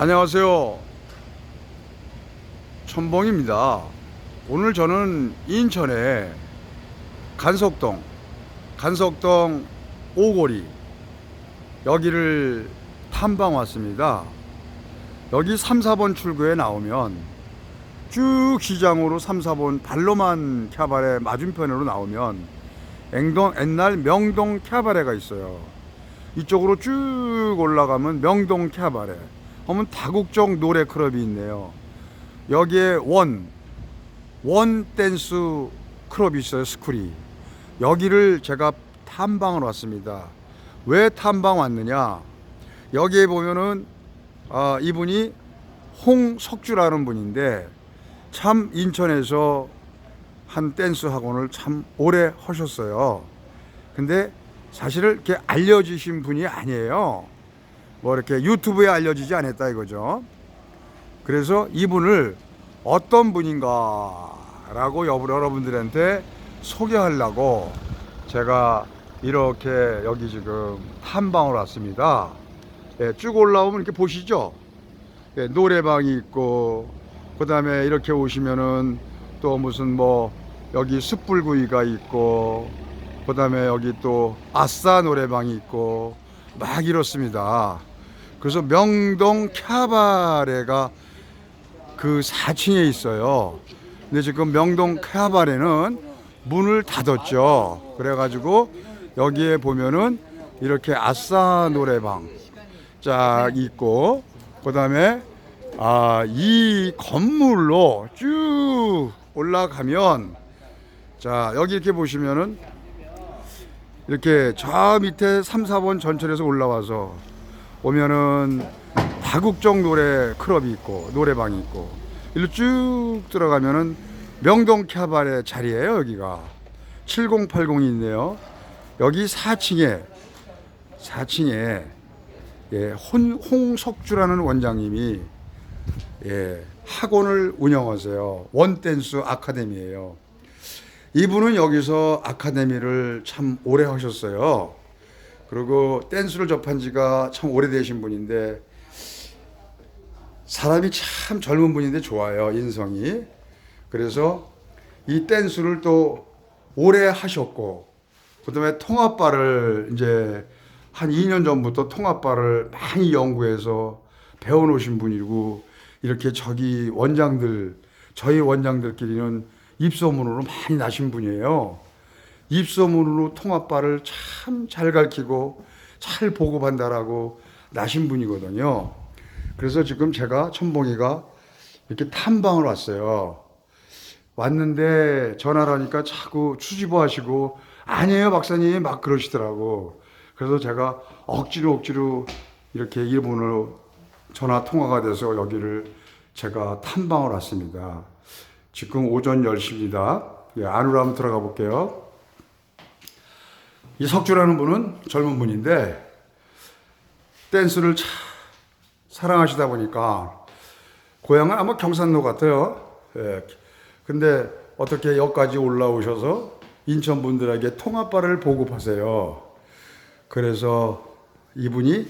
안녕하세요. 천봉입니다. 오늘 저는 인천의 간석동, 간석동 오거리 여기를 탐방 왔습니다. 여기 3, 4번 출구에 나오면 쭉 시장으로 3, 4번 발로만 캬바레 맞은편으로 나오면 앵동, 옛날 명동 캬바레가 있어요. 이쪽으로 쭉 올라가면 명동 캬바레. 하면 다국적 노래 클럽이 있네요. 여기에 원, 원 댄스 클럽이 있어요, 스쿨이. 여기를 제가 탐방을 왔습니다. 왜 탐방 왔느냐? 여기에 보면은, 아, 이분이 홍석주라는 분인데, 참 인천에서 한 댄스 학원을 참 오래 하셨어요. 근데 사실을 이렇게 알려주신 분이 아니에요. 뭐 이렇게 유튜브에 알려지지 않았다 이거죠. 그래서 이분을 어떤 분인가라고 여러- 여러분들한테 소개하려고 제가 이렇게 여기 지금 탐방을 왔습니다. 예, 쭉 올라오면 이렇게 보시죠. 예, 노래방이 있고 그 다음에 이렇게 오시면은 또 무슨 뭐 여기 숯불구이가 있고 그 다음에 여기 또 아싸 노래방이 있고 막 이렇습니다. 그래서 명동 캬바레가 그 4층에 있어요. 근데 지금 명동 캬바레는 문을 닫았죠. 그래가지고 여기에 보면은 이렇게 아싸 노래방 쫙 있고 그 다음에 아, 이 건물로 쭉 올라가면 자 여기 이렇게 보시면은 이렇게 저 밑에 3, 4번 전철에서 올라와서 오면은 다국적 노래 클럽이 있고 노래방이 있고 일로 쭉 들어가면은 명동 캬바레 자리예요 여기가. 7080이 있네요. 여기 4층에 4층에 예, 홍, 홍석주라는 원장님이 예, 학원을 운영하세요. 원댄스 아카데미예요 이분은 여기서 아카데미를 참 오래 하셨어요. 그리고 댄스를 접한 지가 참 오래되신 분인데 사람이 참 젊은 분인데 좋아요 인성이. 그래서 이 댄스를 또 오래 하셨고 그다음에 통합발을 이제 한 2년 전부터 통합발을 많이 연구해서 배워놓으신 분이고 이렇게 저기 원장들 저희 원장들끼리는 입소문으로 많이 나신 분이에요. 입소문으로 통합발을 참 잘 가르치고 잘 보급한다라고 나신 분이거든요. 그래서 지금 제가 천봉이가 이렇게 탐방을 왔어요. 왔는데 전화를 하니까 자꾸 추지보 하시고 아니에요 박사님 막 그러시더라고. 그래서 제가 억지로 억지로 이렇게 일본으로 전화 통화가 돼서 여기를 제가 탐방을 왔습니다. 지금 오전 10시입니다. 예, 안으로 한번 들어가 볼게요. 이 석주라는 분은 젊은 분인데 댄스를 참 사랑하시다 보니까 고향은 아마 경산로 같아요. 예. 근데 어떻게 여기까지 올라오셔서 인천 분들에게 통합발을 보급하세요. 그래서 이분이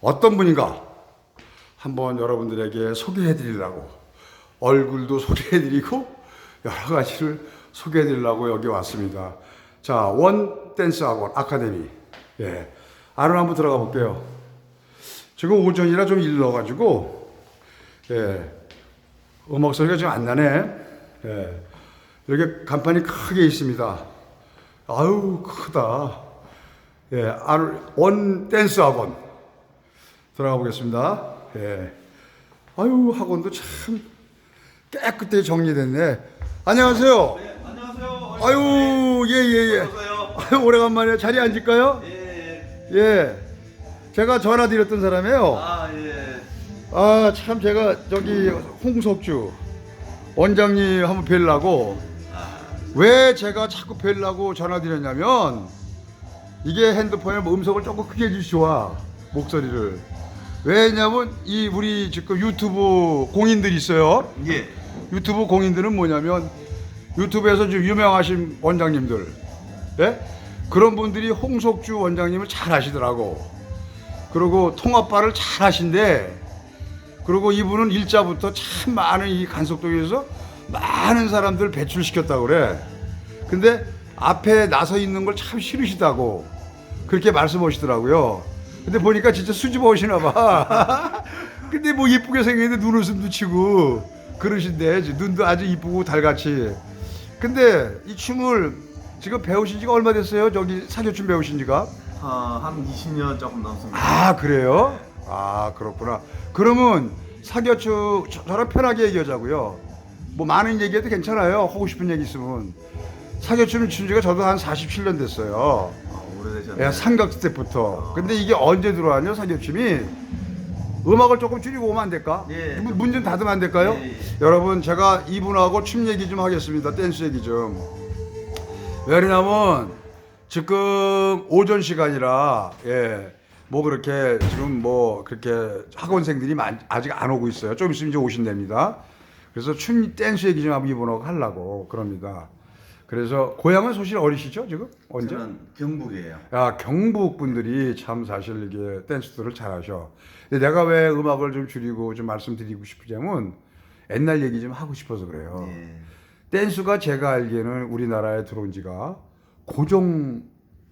어떤 분인가 한번 여러분들에게 소개해 드리려고 얼굴도 소개해 드리고 여러 가지를 소개해 드리려고 여기 왔습니다. 자, 원 댄스 학원 아카데미. 예. 안으로 한번 들어가 볼게요. 지금 오전이라 좀 일러 가지고 예. 음악 소리가 좀안 나네. 예. 이렇게 간판이 크게 있습니다. 아유, 크다. 예. 안- 원 댄스 학원. 들어가 보겠습니다. 예. 아유, 학원도 참 깨끗하게 정리됐네. 안녕하세요. 네, 안녕하세요. 아유, 예, 예, 예. 어서오세요. 아유, 오래간만에 자리에 앉을까요? 예, 예. 예. 제가 전화 드렸던 사람이에요. 아, 예. 아, 참 제가 저기 홍석주 원장님 한번 뵈려고 왜 제가 자꾸 뵈려고 전화 드렸냐면 이게 핸드폰에 뭐 음성을 조금 크게 해주시와 목소리를 왜냐면 이 우리 지금 유튜브 공인들이 있어요. 예. 유튜브 공인들은 뭐냐면 유튜브에서 좀 유명하신 원장님들, 예? 그런 분들이 홍석주 원장님을 잘 아시더라고. 그리고 통합발을 잘 하신데 그리고 이분은 일자부터 참 많은 이 간석동에서 많은 사람들 배출시켰다고 그래. 근데 앞에 나서 있는 걸 참 싫으시다고 그렇게 말씀하시더라고요. 근데 보니까 진짜 수줍어오시나 봐. 근데 뭐 이쁘게 생겼는데 눈웃음도 치고 그러신데 눈도 아주 이쁘고 달같이. 근데 이 춤을 지금 배우신 지가 얼마 됐어요? 저기 사교춤 배우신 지가? 아, 한 20년 조금 넘습니다. 아 그래요? 아 그렇구나. 그러면 사교추 저- 저랑 편하게 얘기하자고요. 뭐 많은 얘기해도 괜찮아요. 하고 싶은 얘기 있으면 사교춤 춘 지가 저도 한 47년 됐어요. 아, 오래되셨네요. 예, 삼각 때부터. 근데 이게 언제 들어왔냐 사교춤이? 음악을 조금 줄이고 오면 안 될까? 예. 문 좀 닫으면 안 될까요? 예, 예. 여러분 제가 이분하고 춤 얘기 좀 하겠습니다. 댄스 얘기 좀. 왜냐면 지금 오전 시간이라 예. 뭐 그렇게 지금 뭐 그렇게 학원생들이 많- 아직 안 오고 있어요. 좀 있으면 이제 오신답니다. 그래서 춤 댄스 얘기 좀 한번 이분하고 하려고 그럽니다. 그래서 고향은 소실 어리시죠 지금 언제? 저는 경북이에요. 야 경북 분들이 참 사실 이게 댄스들을 잘하셔. 근데 내가 왜 음악을 좀 줄이고 좀 말씀드리고 싶으냐면 옛날 얘기 좀 하고 싶어서 그래요. 예. 댄스가 제가 알기에는 우리나라에 들어온 지가 고종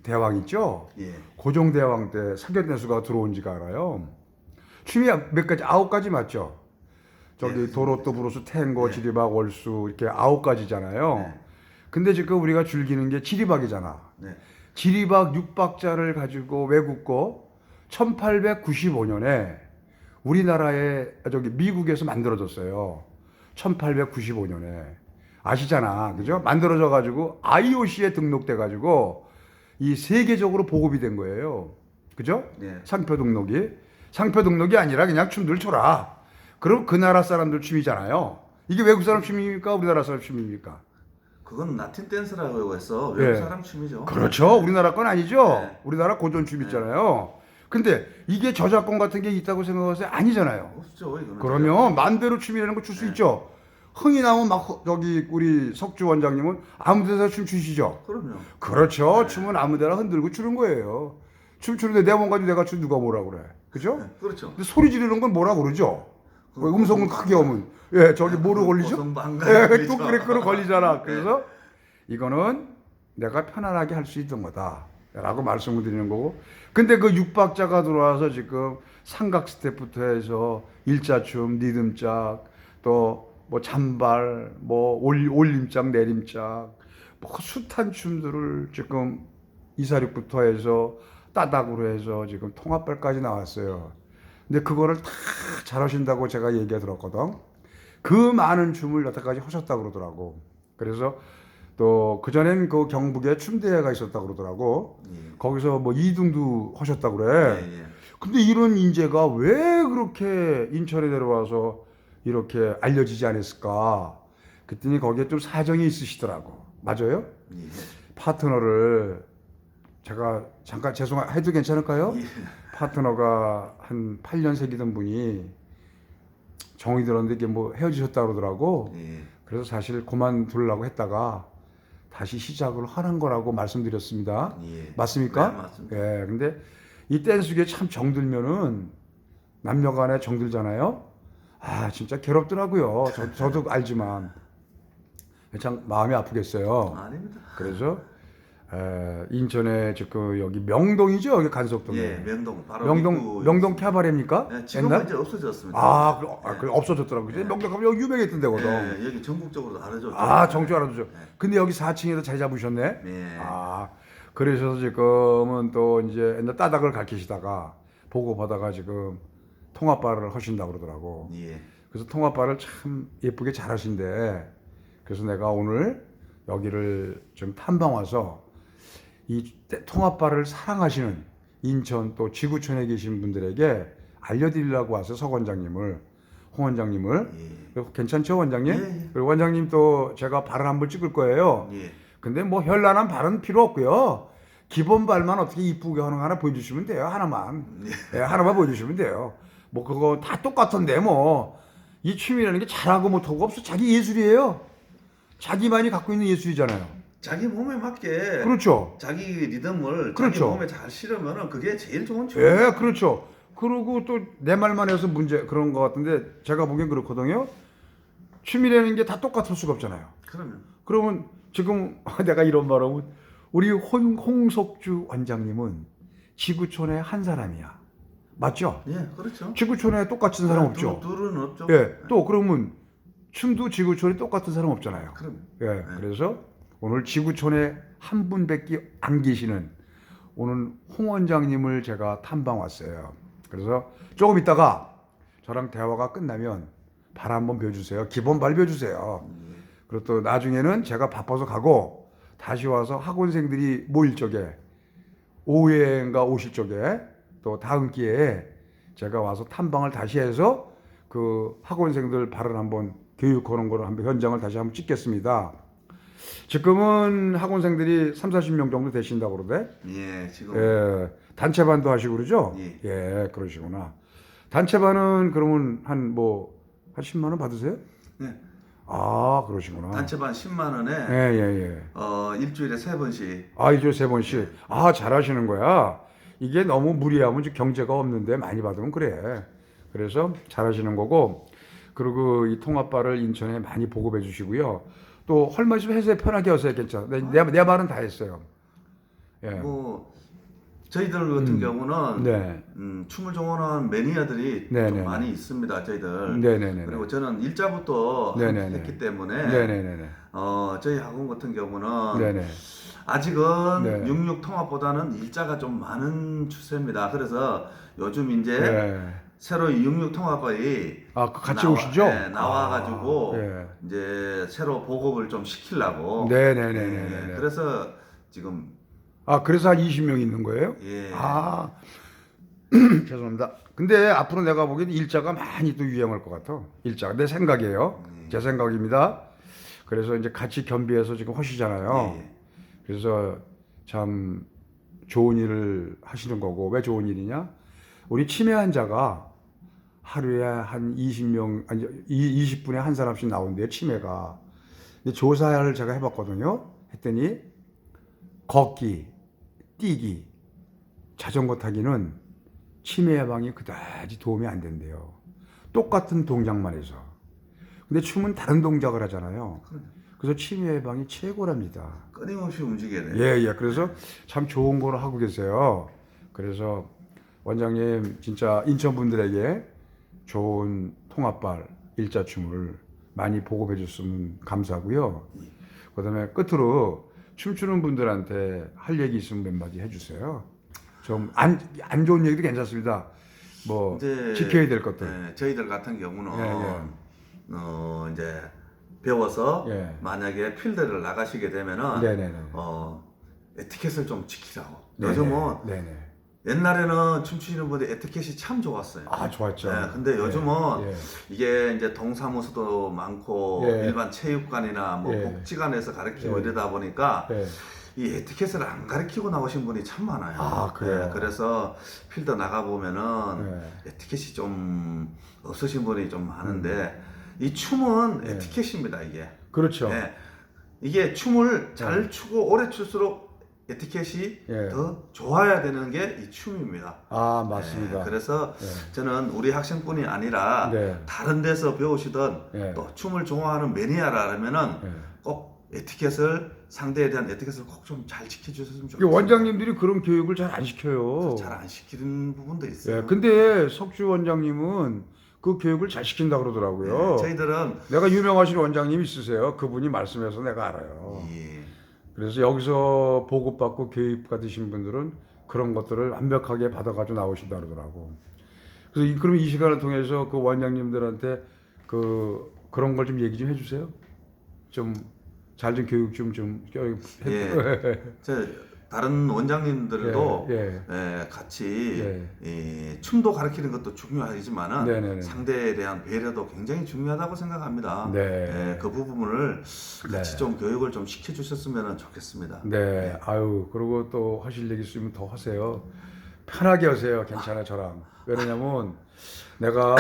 대왕 있죠? 예. 고종 대왕 때 사교 댄스가 들어온 지가 알아요. 춤이 몇 가지 아홉 가지 맞죠? 저기 네. 도로또 브루스 탱고 네. 지리박 월수 이렇게 아홉 가지잖아요. 네. 근데 지금 우리가 즐기는 게 지리박이잖아. 네. 지리박 6박자를 가지고 외국 거 1895년에 우리나라에 저기 미국에서 만들어졌어요. 1895년에 아시잖아, 그죠? 만들어져 가지고 IOC에 등록돼 가지고 이 세계적으로 보급이 된 거예요, 그죠? 네. 상표 등록이 상표 등록이 아니라 그냥 춤들 춰라. 그럼 그 나라 사람들 춤이잖아요. 이게 외국 사람 춤입니까? 우리나라 사람 춤입니까? 그건 라틴 댄스라고 해서 외국 예. 사람 춤이죠. 그렇죠. 우리나라 건 아니죠. 네. 우리나라 고전 춤 있잖아요. 근데 이게 저작권 같은 게 있다고 생각하세요? 아니잖아요. 없죠, 이거는. 그러면 마음대로 춤이라는 거 출 수 네. 있죠. 흥이 나면 막 허- 저기 우리 석주 원장님은 아무 데나 춤 추시죠. 그럼요. 그렇죠. 춤은 아무 데나 흔들고 추는 거예요. 춤 추는데 내 몸 가지고 내가 추 누가 뭐라 그래. 그죠? 네, 그렇죠. 근데 소리 지르는 건 뭐라 그러죠? 왜 음성을 크게 하면 예 저기 뭐로 걸리죠? 예. 또 그래 그로 걸리잖아. 그래서 이거는 내가 편안하게 할 수 있던 거다라고 말씀을 드리는 거고. 근데 그 육박자가 들어와서 지금 삼각 스텝부터 해서 일자춤, 리듬짝, 또 뭐 잔발, 뭐 올, 올림짝, 내림짝, 뭐 숱한 춤들을 지금 이사륙부터 해서 따닥으로 해서 지금 통합발까지 나왔어요. 근데 그거를 다 잘하신다고 제가 얘기가 들었거든. 그 많은 춤을 여태까지 하셨다고 그러더라고. 그래서 또 그전엔 그 경북에 춤대회가 있었다고 그러더라고. 예. 거기서 뭐 2등도 하셨다고 그래. 예, 예. 근데 이런 인재가 왜 그렇게 인천에 내려와서 이렇게 알려지지 않았을까? 그랬더니 거기에 좀 사정이 있으시더라고. 맞아요? 예. 파트너를 제가 잠깐 죄송 해도 괜찮을까요? 예. 파트너가 한 8년 새기던 분이 정이 들었는데 이게 뭐 헤어지셨다 그러더라고. 예. 그래서 사실 그만두려고 했다가 다시 시작을 하는 거라고 말씀드렸습니다. 예. 맞습니까? 네, 맞습니다. 예. 근데 이 댄스계 참 정들면은 남녀 간에 정들잖아요. 아, 진짜 괴롭더라고요. 저, 저도 알지만. 참 마음이 아프겠어요. 아닙니다. 그래서 에, 인천에 지금 여기 명동이죠 여기 간석동에 예, 명동 바로 명동 명동 캐바레입니까? 예, 지금은 이제 없어졌습니다. 아, 그, 아, 예. 그 없어졌더라고요. 예. 명동 가면 여기 유명했던 데거든. 예, 여기 전국적으로 다르죠. 아, 정주 알아두죠. 예. 근데 여기 4층에서 자리 잡으셨네. 예. 아, 그러셔서 지금은 또 이제 옛날 따닥을 가르치시다가 보고 받아가 지금 통합발을 하신다 고 그러더라고. 예. 그래서 통합발을 참 예쁘게 잘하신대. 그래서 내가 오늘 여기를 좀 탐방 와서 이 때- 통합발을 사랑하시는 인천 또 지구촌에 계신 분들에게 알려드리려고 와서 석 원장님을 홍 원장님을 예. 괜찮죠 원장님? 예, 예. 그리고 원장님 또 제가 발을 한번 찍을 거예요. 예. 근데 뭐 현란한 발은 필요 없고요. 기본 발만 어떻게 이쁘게 하는 거 하나 보여주시면 돼요. 하나만. 예, 하나만 보여주시면 돼요. 뭐 그거 다 똑같은데 뭐이 춤이라는 게 잘하고 못하고 없어. 자기 예술이에요. 자기만이 갖고 있는 예술이잖아요. 자기 몸에 맞게 그렇죠. 자기 리듬을 그렇죠. 자기 몸에 잘 실으면은 그게 제일 좋은 춤. 예, 그렇죠. 그러고 또 내 말만 해서 문제 그런 것 같은데 제가 보기엔 그렇거든요. 춤이라는 게 다 똑같을 수가 없잖아요. 그러면 그러면 지금 내가 이런 말하면 우리 홍, 홍석주 원장님은 지구촌의 한 사람이야. 맞죠? 예, 그렇죠. 지구촌에 똑같은 사람 없죠. 둘, 둘은 없죠. 예. 또 그러면 춤도 지구촌에 똑같은 사람 없잖아요. 그럼 예. 그래서 오늘 지구촌에 한 분밖에 안 계시는 오늘 홍 원장님을 제가 탐방 왔어요. 그래서 조금 있다가 저랑 대화가 끝나면 발 한번 벼주세요. 기본 발 벼주세요. 그리고 또 나중에는 제가 바빠서 가고 다시 와서 학원생들이 모일 적에 오후에인가 오실 적에 또 다음 기회에 제가 와서 탐방을 다시 해서 그 학원생들 발을 한번 교육하는 거를 한번 현장을 다시 한번 찍겠습니다. 지금은 학원생들이 3, 40명 정도 되신다고 그러대. 예, 지금 예, 단체반도 하시고 그러죠? 예. 예, 그러시구나. 단체반은 그러면 한 뭐, 한 10만 원 받으세요? 네. 아, 그러시구나. 단체반 10만 원에 예, 예, 예. 어, 일주일에 세 번씩 아, 이제 세 번씩. 아, 잘하시는 거야. 이게 너무 무리하면 이제 경제가 없는데 많이 받으면 그래. 그래서 잘하시는 거고. 그리고 이 통합발을 인천에 많이 보급해 주시고요. 또할 말씀 해서 편하게 하세요. 괜찮아. 내, 내, 내 말은 다 했어요. 예. 뭐 저희들 같은 경우는 네. 음, 춤을 좋아하는 매니아들이 네, 좀 네, 많이 있습니다. 저희들. 네 네 네. 그리고 저는 일자부터 네, 네, 네. 했기 때문에 네네네 네. 어, 저희 학원 같은 경우는 네 네. 아직은 네. 66 통합보다는 일자가 좀 많은 추세입니다. 그래서 요즘 이제 네. 새로 66 통합이 아, 그 같이 나와- 오시죠? 네, 나와가지고 아, 예. 이제 새로 보급을 좀 시키려고. 네네네네네. 예, 그래서 지금 아, 그래서 한 20명 있는 거예요? 예. 아, 죄송합니다. 근데 앞으로 내가 보기엔 일자가 많이 또 유행할 것 같아. 일자가. 내 생각이에요. 네. 제 생각입니다. 그래서 이제 같이 겸비해서 지금 하시잖아요. 예, 예. 그래서 참 좋은 일을 하시는 거고, 왜 좋은 일이냐? 우리 치매 환자가 하루에 한 20명, 아니, 20분에 한 사람씩 나온대요, 치매가. 근데 조사를 제가 해봤거든요. 했더니, 걷기, 뛰기, 자전거 타기는 치매 예방에 그다지 도움이 안 된대요. 똑같은 동작만 해서. 근데 춤은 다른 동작을 하잖아요. 그래서 치매 예방이 최고랍니다. 끊임없이 움직여야 돼요. 예, 예. 그래서 참 좋은 걸 하고 계세요. 그래서 원장님 진짜 인천 분들에게 좋은 통합발 일자춤을 많이 보급해 줬으면 감사하고요. 그 다음에 끝으로 춤추는 분들한테 할 얘기 있으면 몇 마디 해주세요. 좀 안 안 좋은 얘기도 괜찮습니다. 뭐 이제 지켜야 될 것들. 예, 저희들 같은 경우는 예, 예. 어 이제 배워서 예. 만약에 필드를 나가시게 되면은 네네네. 어 에티켓을 좀 지키라고. 네네. 요즘은 네네. 옛날에는 춤추시는 분들 에티켓이 참 좋았어요. 아 좋았죠. 예, 근데 요즘은 예, 예. 이게 이제 동사무소도 많고 예. 일반 체육관이나 뭐 예. 복지관에서 가르치고 예. 이러다 보니까 예. 이 에티켓을 안 가르치고 나오신 분이 참 많아요. 아, 그래요? 예, 그래서 필드 나가 보면은 예. 에티켓이 좀 없으신 분이 좀 많은데 이 춤은 예. 에티켓입니다 이게. 그렇죠. 예. 이게 춤을 잘 추고 오래 출수록 에티켓이 예. 더 좋아야 되는 게 이 춤입니다. 아 맞습니다. 예, 그래서 예. 저는 우리 학생뿐이 아니라 네. 다른 데서 배우시던 예. 또 춤을 좋아하는 매니아라면은 예. 꼭 에티켓을 상대에 대한 에티켓을 꼭 좀 잘 지켜주셨으면 좋겠어요. 원장님들이 그런 교육을 잘 안 시켜요. 잘 안 시키는 부분도 있어요. 예, 근데 석주 원장님은 그 교육을 잘 시킨다 그러더라고요. 예, 저희들은 내가 유명하신 원장님 있으세요. 그분이 말씀해서 내가 알아요. 예, 그래서 여기서 보급받고 교육 받으신 분들은 그런 것들을 완벽하게 받아가지고 나오신다 그러더라고. 그래서 이- 그럼 이 시간을 통해서 그 원장님들한테 그 그런 걸 좀 얘기 좀 해주세요. 좀 잘좀 교육 좀좀 예. 저 다른 원장님들도 예, 예, 같이 예. 이 춤도 가르치는 것도 중요하지만은 네네네. 상대에 대한 배려도 굉장히 중요하다고 생각합니다. 네. 예, 그 부분을 같이 네. 좀 교육을 좀 시켜주셨으면 좋겠습니다. 네, 아유, 그리고 또 하실 얘기 있으면 더 하세요. 편하게 하세요. 괜찮아, 저랑. 왜냐면 내가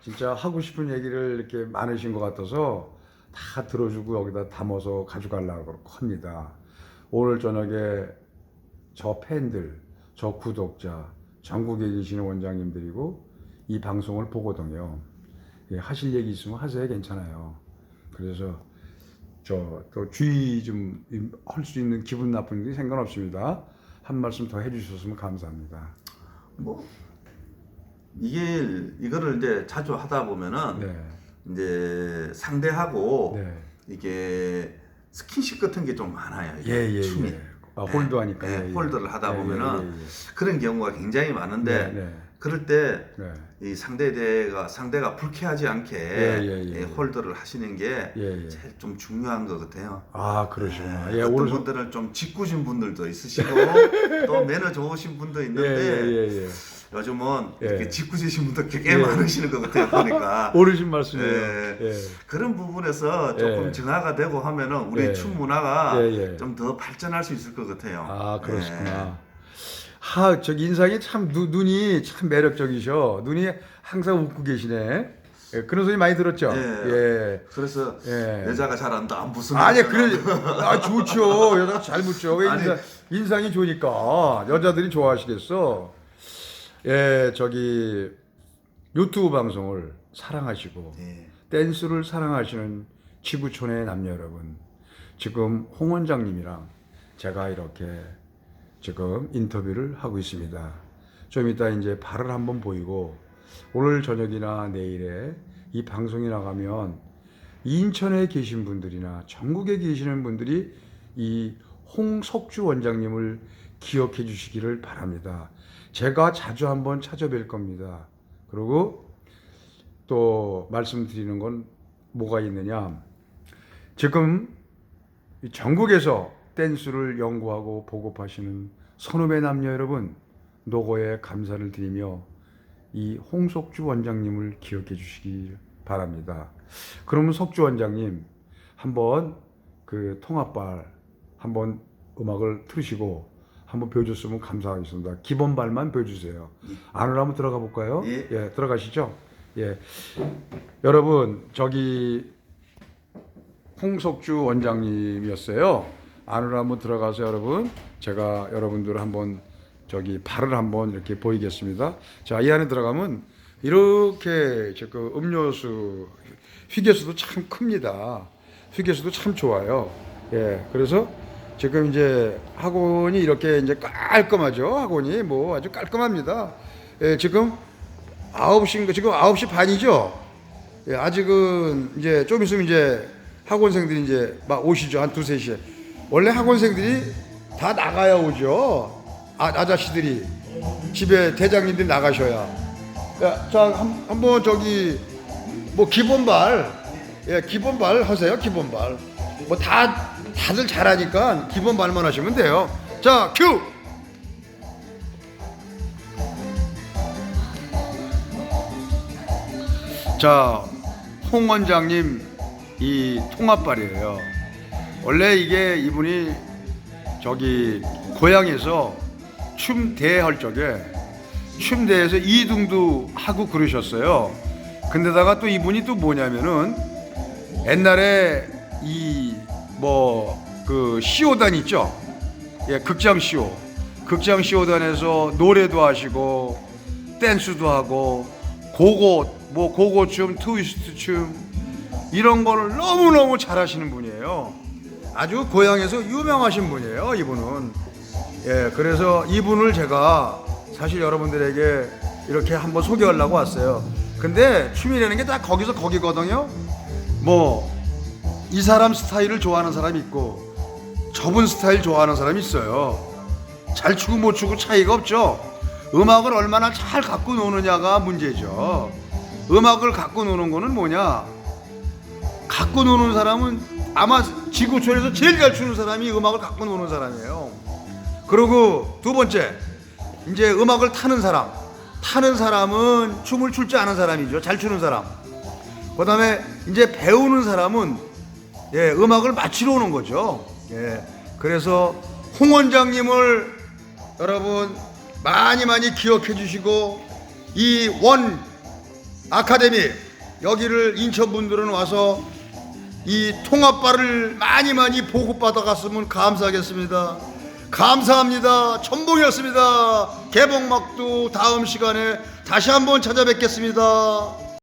진짜 하고 싶은 얘기를 이렇게 많으신 것 같아서 다 들어주고 여기다 담아서 가져가려고 합니다. 오늘 저녁에 저 팬들, 저 구독자, 전국에 계시는 원장님들이고 이 방송을 보거든요. 예, 하실 얘기 있으면 하세요. 괜찮아요. 그래서 저 또 주의 좀 할 수 있는 기분 나쁜 게 상관없습니다. 한 말씀 더 해주셨으면 감사합니다. 뭐 이게 이거를 이제 자주 하다 보면은 네, 이제 상대하고 네, 이게 스킨십 같은 게 좀 많아요. 예, 예, 춤이. 예. 아, 홀드 하니까. 네, 예, 예. 홀드를 하다 예, 보면은 예, 예, 예. 그런 경우가 굉장히 많은데 네, 네, 그럴 때 네. 이 상대가 상대가 불쾌하지 않게 예, 예, 예. 이 홀더를 하시는 게 예, 예. 제일 좀 중요한 것 같아요. 아 그러시구나. 예, 어떤 오늘 분들은 좀 짓궂은 분들도 있으시고 또 매너 좋으신 분도 예, 있는데 예, 예, 예. 요즘은 예. 이렇게 짓궂으신 분들 꽤 예. 많으시는 것 같아요. 보니까 오르신 말씀이에요. 예. 예. 그런 부분에서 조금 예. 정화가 되고 하면은 우리 예. 춤 문화가 예, 예. 좀 더 발전할 수 있을 것 같아요. 아 예. 그러시구나. 하 저기 인상이 참 눈, 눈이 참 매력적이셔. 눈이 항상 웃고 계시네. 예, 그런 소리 많이 들었죠. 예. 예. 그래서 예. 여자가 잘 안다 안 무슨 아니 그래 아 좋죠 여자가 잘 묻죠 왜 아니. 인상, 인상이 좋으니까 여자들이 좋아하시겠어 예 저기 유튜브 방송을 사랑하시고 예. 댄스를 사랑하시는 지구촌의 남녀 여러분 지금 홍 원장님이랑 제가 이렇게 지금 인터뷰를 하고 있습니다 좀 이따 이제 발을 한번 보이고 오늘 저녁이나 내일에 이 방송이 나가면 인천에 계신 분들이나 전국에 계시는 분들이 이 홍석주 원장님을 기억해 주시기를 바랍니다. 제가 자주 한번 찾아뵐 겁니다. 그리고 또 말씀드리는 건 뭐가 있느냐. 지금 이 전국에서 댄스를 연구하고 보급하시는 선후배 남녀 여러분, 노고에 감사를 드리며 이 홍석주 원장님을 기억해 주시기 바랍니다. 그러면 석주 원장님 한번 그 통합발 한번 음악을 틀으시고 한번 보여줬으면 감사하겠습니다. 기본 발만 보여주세요. 안으로 한번 들어가 볼까요? 예. 들어가시죠. 예, 여러분 저기 홍석주 원장님이었어요. 안으로 한번 들어가서 여러분 제가 여러분들 한번 저기 발을 한번 이렇게 보이겠습니다. 자, 이 안에 들어가면 이렇게 저그 음료수 휘개수도 참 큽니다. 휘개수도 참 좋아요. 예, 그래서 지금 이제 학원이 이렇게 이제 깔끔하죠. 학원이 뭐 아주 깔끔합니다. 예, 지금 9시인가 지금 9시 반이죠. 예, 아직은 이제 좀 있으면 이제 학원생들이 이제 막 오시죠. 한 두세 시에. 원래 학원생들이 다 나가야 오죠. 아, 아저씨들이. 집에 대장님들이 나가셔야. 야, 자, 한, 한번 저기, 뭐, 기본발. 예, 기본발 하세요, 기본발. 뭐, 다, 다들 잘하니까 기본 발만 하시면 돼요. 자, 큐! 자, 홍 원장님 이 통합발이에요. 원래 이게 이분이 저기 고향에서 춤대 할 적에 춤대에서 2등도 하고 그러셨어요. 근데다가 또 이분이 또 뭐냐면은 옛날에 이 뭐 그 시오단 있죠? 예, 극장 시오. 극장 시오단에서 노래도 하시고 댄스도 하고 고고 뭐 고고 춤, 트위스트 춤 이런 거를 너무너무 잘하시는 분이에요. 아주 고향에서 유명하신 분이에요, 이분은. 예, 그래서 이분을 제가 사실 여러분들에게 이렇게 한번 소개하려고 왔어요. 근데 춤이라는 게다 거기서 거기거든요. 뭐 이 사람 스타일을 좋아하는 사람이 있고 저분 스타일 좋아하는 사람이 있어요. 잘 추고 못 추고 차이가 없죠. 음악을 얼마나 잘 갖고 노느냐가 문제죠. 음악을 갖고 노는 거는 뭐냐? 갖고 노는 사람은 아마 지구촌에서 제일 잘 추는 사람이 음악을 갖고 노는 사람이에요. 그리고 두 번째, 이제 음악을 타는 사람. 타는 사람은 춤을 출줄 아는 사람이죠. 잘 추는 사람. 그 다음에 이제 배우는 사람은 예, 음악을 맞추러 오는 거죠. 예. 그래서 홍 원장님을 여러분 많이 많이 기억해 주시고 이 원 아카데미 여기를 인천 분들은 와서 이 통합발을 많이 많이 보급받아 갔으면 감사하겠습니다. 감사합니다. 천봉이었습니다. 개봉막두 다음 시간에 다시 한번 찾아뵙겠습니다.